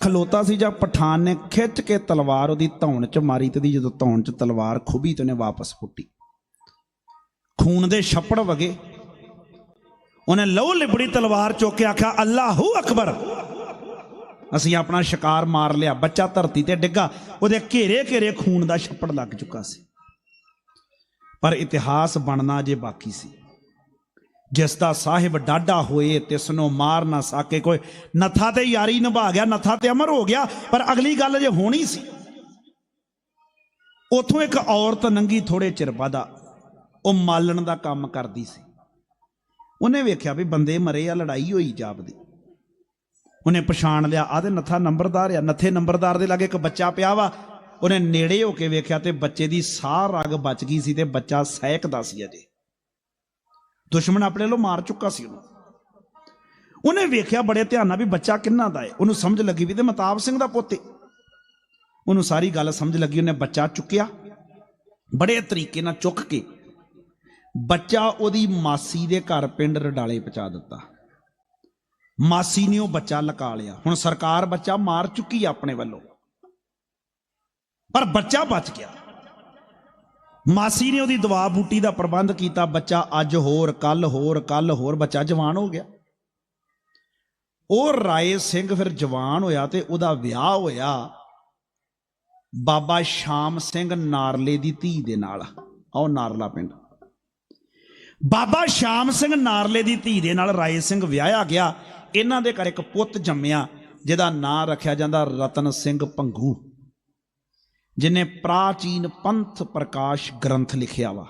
ਖਲੋਤਾ ਸੀ ਜਾਂ ਪਠਾਨ ਨੇ ਖਿੱਚ ਕੇ ਤਲਵਾਰ ਉਹਦੀ ਧੌਣ 'ਚ ਮਾਰੀ ਤੇ ਦੀ ਜਦੋਂ ਧੌਣ 'ਚ ਤਲਵਾਰ ਖੁੱਭੀ ਤੇ ਉਹਨੇ ਵਾਪਸ ਫੁੱਟੀ ਖੂਨ ਦੇ ਛੱਪੜ ਵਗੇ। ਉਹਨੇ ਲਹੂ ਲਿਬੜੀ ਤਲਵਾਰ ਚੁੱਕ ਕੇ ਆਖਿਆ, ਅੱਲਾਹੂ ਅਕਬਰ। ਅਸੀਂ ਆਪਣਾ ਸ਼ਿਕਾਰ ਮਾਰ ਲਿਆ, ਬੱਚਾ ਧਰਤੀ ਤੇ ਡਿੱਗਾ। ਉਹਦੇ ਘੇਰੇ ਘੇਰੇ ਖੂਨ ਦਾ ਛੱਪੜ ਲੱਗ ਚੁੱਕਾ ਸੀ। ਪਰ ਇਤਿਹਾਸ ਬਣਨਾ ਜੇ ਬਾਕੀ ਸੀ। ਜਿਸ ਦਾ ਸਾਹਿਬ ਡਾਢਾ ਹੋਏ ਤਿਸ ਨੂੰ ਮਾਰ ਨਾ ਸਾਕੇ ਕੋਈ ਨਥਾ ਤੇ ਯਾਰੀ ਨਿਭਾ ਗਿਆ, ਨਥਾ ਤੇ ਅਮਰ ਹੋ ਗਿਆ, ਪਰ ਅਗਲੀ ਗੱਲ ਜੇ ਹੋਣੀ ਸੀ। ਉਥੋਂ ਇੱਕ ਔਰਤ ਨੰਗੀ ਥੋੜੇ ਚਿਰ ਬਾਅਦਾ ਉਹ ਮਾਲਣ ਦਾ ਕੰਮ ਕਰਦੀ ਸੀ। ਉਹਨੇ ਵੇਖਿਆ ਵੀ ਬੰਦੇ ਮਰੇ ਆ, ਲੜਾਈ ਹੋਈ ਜਾਪਦੀ। ਉਹਨੇ ਪਛਾਣ ਲਿਆ ਆਦੇ ਨਥਾ ਨੰਬਰਦਾਰ ਆ, ਨੱਥੇ ਨੰਬਰਦਾਰ ਦੇ ਲਾਗੇ ਇੱਕ ਬੱਚਾ ਪਿਆ ਵਾ। ਉਹਨੇ ਨੇੜੇ ਹੋ ਕੇ ਵੇਖਿਆ ਤੇ ਬੱਚੇ ਦੀ ਸਾਹ ਰਗ ਬਚ ਗਈ ਸੀ ਤੇ ਬੱਚਾ ਸਹਿਕਦਾ ਸੀ ਅਜੇ। ਦੁਸ਼ਮਣ ਆਪਣੇ ਵੱਲੋਂ ਮਾਰ ਚੁੱਕਾ ਸੀ ਉਹਨੂੰ। ਉਹਨੇ ਵੇਖਿਆ ਬੜੇ ਧਿਆਨ ਨਾਲ ਵੀ ਬੱਚਾ ਕਿੰਨਾ ਦਾ ਹੈ। ਉਹਨੂੰ ਸਮਝ ਲੱਗੀ ਵੀ ਤੇ ਮਤਾਬ ਸਿੰਘ ਦਾ ਪੁੱਤ। ਹੈ ਉਹਨੂੰ ਸਾਰੀ ਗੱਲ ਸਮਝ ਲੱਗੀ, ਉਹਨੇ ਬੱਚਾ ਚੁੱਕਿਆ। ਬੜੇ ਤਰੀਕੇ ਨਾਲ ਚੁੱਕ ਕੇ ਬੱਚਾ ਉਹਦੀ ਮਾਸੀ ਦੇ ਘਰ ਪਿੰਡ ਰਡਾਲੇ ਪਹੁੰਚਾ ਦਿੱਤਾ। ਮਾਸੀ ਨੇ ਉਹ ਬੱਚਾ ਲਕਾ ਲਿਆ। ਹੁਣ ਸਰਕਾਰ ਬੱਚਾ ਮਾਰ ਚੁੱਕੀ ਆ ਆਪਣੇ ਵੱਲੋਂ। ਪਰ ਬੱਚਾ ਬਚ ਗਿਆ। ਮਾਸੀ ਨੇ ਉਹਦੀ ਦਵਾ ਬੂਟੀ ਦਾ ਪ੍ਰਬੰਧ ਕੀਤਾ, ਬੱਚਾ ਅੱਜ ਹੋਰ ਕੱਲ ਹੋਰ ਕੱਲ ਹੋਰ, ਬੱਚਾ ਜਵਾਨ ਹੋ ਗਿਆ। ਉਹ ਰਾਏ ਸਿੰਘ ਫਿਰ ਜਵਾਨ ਹੋਇਆ ਤੇ ਉਹਦਾ ਵਿਆਹ ਹੋਇਆ ਬਾਬਾ ਸ਼ਾਮ ਸਿੰਘ ਨਾਰਲੇ ਦੀ ਧੀ ਦੇ ਨਾਲ ਆਓ ਨਾਰਲਾ ਪਿੰਡ। ਬਾਬਾ ਸ਼ਾਮ ਸਿੰਘ ਨਾਰਲੇ ਦੀ ਧੀ ਦੇ ਨਾਲ ਰਾਏ ਸਿੰਘ ਵਿਆਹਿਆ ਗਿਆ, ਇਹਨਾਂ ਦੇ ਘਰ ਇੱਕ ਪੁੱਤ ਜੰਮਿਆ, ਜਿਹਦਾ ਨਾਂ ਰੱਖਿਆ ਜਾਂਦਾ ਰਤਨ ਸਿੰਘ ਭੰਗੂ ਜਿਨੇ ਪ੍ਰਾਚੀਨ ਪੰਥ ਪ੍ਰਕਾਸ਼ ਗ੍ਰੰਥ ਲਿਖਿਆ ਵਾ।